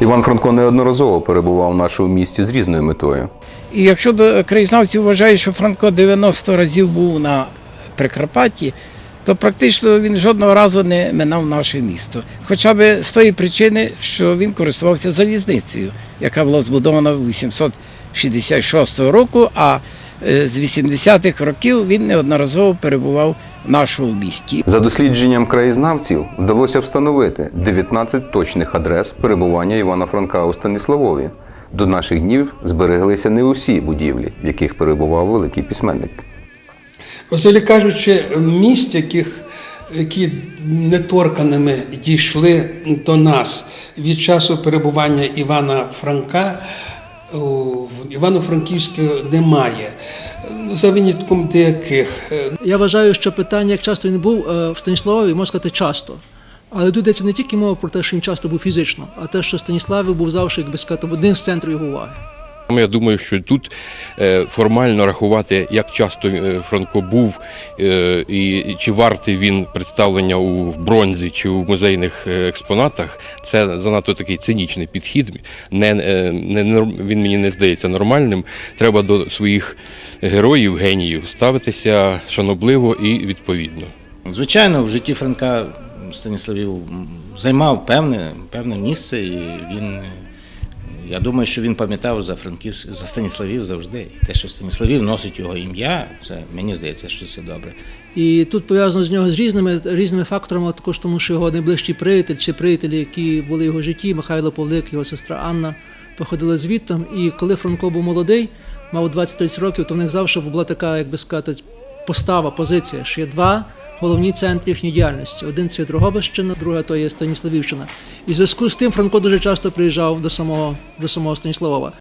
Іван Франко неодноразово перебував в нашому місті з різною метою. І якщо краєзнавці вважають, що Франко 90 разів був на Прикарпатті, то практично він жодного разу не минав наше місто. Хоча б з тої причини, що він користувався залізницею, яка була збудована 866 року, а е, з 80-х років він неодноразово перебував в нашому місті. За дослідженням краєзнавців вдалося встановити 19 точних адрес перебування Івана Франка у Станіславові. До наших днів збереглися не усі будівлі, в яких перебував великий письменник. Взагалі кажучи, місць, яких, які неторканими дійшли до нас від часу перебування Івана Франка, у Івано-Франківського немає. За винятком деяких. Е, Я вважаю, що питання, як часто він був е, в Станіславові, можна сказати, часто. Але тут йдеться не тільки мова про те, що він часто був фізично, а те, що Станіславів був завжди, як би сказати, в одним з центрів його уваги. Я думаю, що тут е, формально рахувати, як часто е, Франко був, е, і чи вартий він представлення у бронзі чи у музейних експонатах, це занадто такий цинічний підхід. Не, не, він мені не здається нормальним. Треба до своїх героїв, геніїв ставитися шанобливо і відповідно. Звичайно, в житті Франка Станіславів займав певне, певне місце, і він, я думаю, що він пам'ятав за Франків, за Станіславів завжди. І те, що Станіславів носить його ім'я, це мені здається, що це добре. І тут пов'язано з нього з різними, різними факторами, також тому, що його найближчий приятель чи приятелі, які були в його житті, Михайло Павлик, його сестра Анна, походили звідтам. І коли Франко був молодий, мав 20-30 років, то в них завжди була така, як би сказати, постава, позиція, що є два головні центри їхньої діяльності. Один це Дрогобищина, друга то є Станіславівщина. І в зв'язку з тим Франко дуже часто приїжджав до самого, до самого Станіславова.